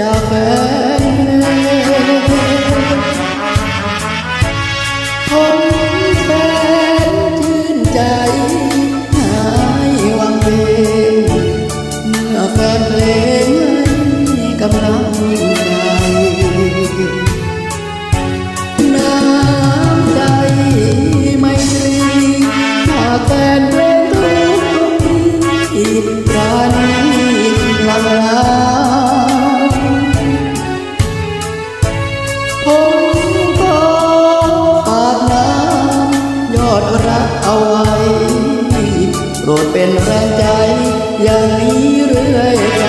ดาวแฟ เอาไว้โปรดเป็นแรงใจ อย่างนี้เรื่อยไป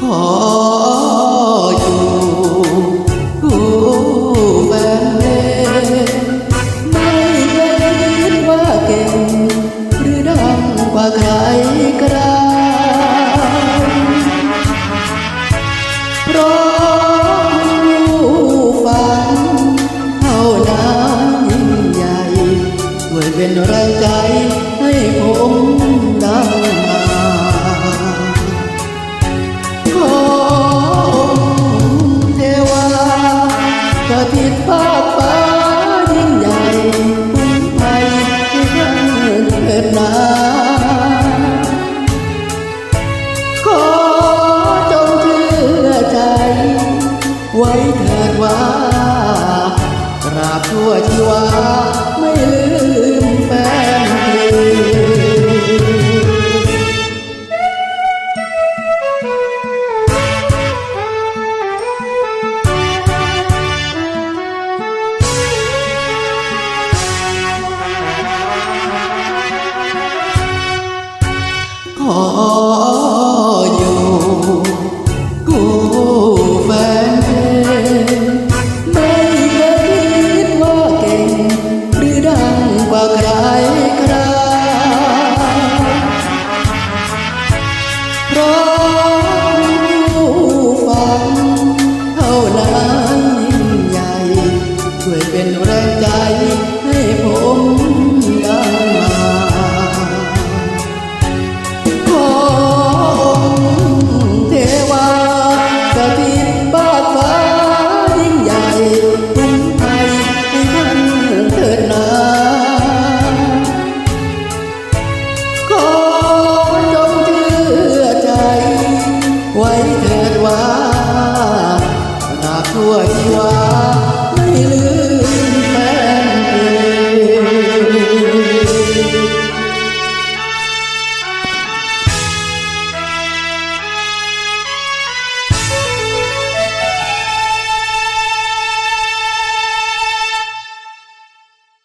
ขอ अधिकरा ไว้เถิดว่ากราบทั่วชีวาไม่ลืมแฟนเพลงขอ